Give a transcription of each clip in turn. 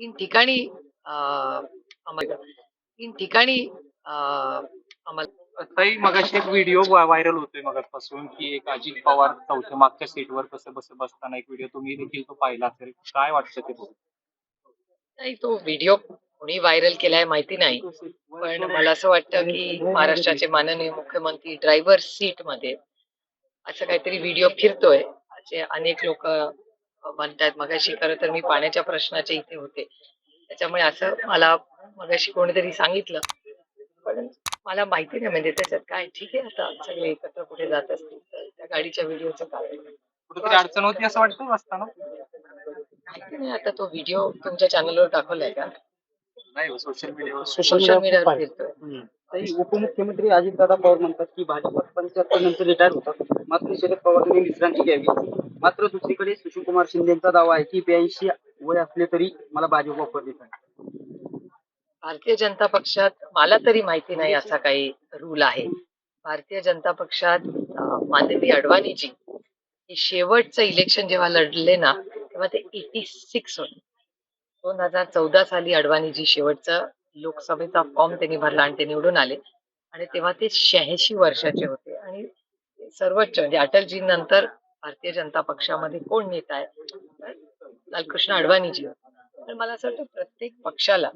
तीन ठिकाणी तीन ठिकाणी ताई मगाशी एक व्हिडिओ व्हायरल होतोय मगापासून की एक अजित पवार चौथ्या मागच्या सीटवर कसं बस बसताना एक व्हिडिओ तुम्ही देखील तो पाहिला असेल. काय वाटतं ते बघून? नाही तो व्हिडिओ कोणी व्हायरल केलाय माहिती नाही. पण मला असं वाटतं की महाराष्ट्राचे माननीय मुख्यमंत्री ड्रायव्हर सीटमध्ये असं काहीतरी व्हिडिओ फिरतोय. असे अनेक लोक म्हणतात मगाशी खरं तर मी पाण्याच्या प्रश्नाचे इथे होते. त्याच्यामुळे असं मला मगाशी कोणीतरी सांगितलं. पण मला माहिती नाही म्हणजे त्याच्यात काय ठीक आहे आता? सगळे एकत्र कुठे जात असतील तर त्या गाडीच्या व्हिडिओचं काय? कुठेतरी अडचण होती असं वाटतं बसताना माहिती नाही आता तो व्हिडिओ तुमच्या चॅनलवर दाखवलाय का? नाही सोशल मीडियावर. सोशल मीडियावर फिरतोय तरी उपमुख्यमंत्री अजितदादा पवार म्हणतात की भाजपात पंच्याहत्तर नंतर रिटायर होतात. मात्र शरद पवारांनी विश्रांती घ्यावी. मात्र दुसरीकडे सुशीलकुमार शिंदेचा दावा आहे की ब्याऐंशी वय असले तरी मला भाजप ऑफर देत आहे भारतीय जनता पक्षात मला तरी माहिती नाही असा काही रूल आहे. भारतीय जनता पक्षात माननीय अडवाणीजी हे शेवटचं इलेक्शन जेव्हा लढले ना तेव्हा ते एटी सिक्स होते. दोन हजार चौदा साली अडवाणीजी शेवटचं लोकसभेचा फॉर्म त्यांनी भरला आणि ते निवडून आले. आणि तेव्हा ते शहाऐंशी वर्षाचे होते. आणि सर्वोच्च म्हणजे अटलजी नंतर भारतीय जनता पक्षामध्ये कोण नेता आहे? लालकृष्ण अडवाणीजी. तर मला असं वाटतं प्रत्येक पक्षाला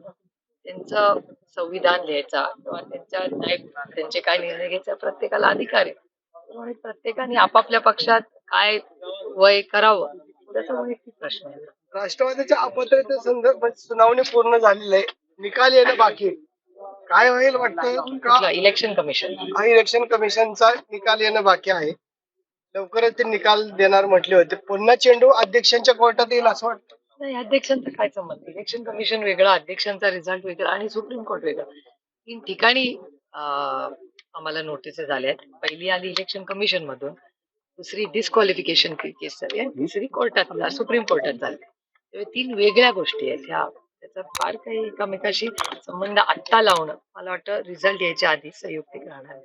त्यांचं संविधान लिहायचा किंवा त्यांच्या न्याय त्यांचे काय निर्णय घ्यायचा प्रत्येकाला अधिकार आहे. त्यामुळे प्रत्येकाने आपापल्या पक्षात काय वय करावं त्याचा प्रश्न आहे. राष्ट्रवादीच्या अपात्रते संदर्भात सुनावणी पूर्ण झालेली आहे. निकाल येणं बाकी. काय होईल वाटतं? Election commission. हा इलेक्शन कमिशनचा निकाल येणं बाकी आहे. लवकरच ते निकाल देणार म्हटले होते. पुन्हा चेंडू अध्यक्षांच्या कोर्टात येईल असं वाटतं. नाही अध्यक्षांचा काय संबंध? इलेक्शन कमिशन वेगळा अध्यक्षांचा रिझल्ट वेगळा आणि सुप्रीम कोर्ट वेगळा. तीन ठिकाणी आम्हाला नोटीस आल्या आहेत. पहिली आली इलेक्शन कमिशन मधून. दुसरी डिस्क्वालिफिकेशन केस झाली आणि तिसरी कोर्टात सुप्रीम कोर्टात झाली. त्यामुळे तीन वेगळ्या गोष्टी आहेत. ह्या त्याचा फार काही एकमेकाशी संबंध आत्ता लावणं मला वाटतं रिझल्ट यायच्या आधी संयुक्तिक राहणार आहे.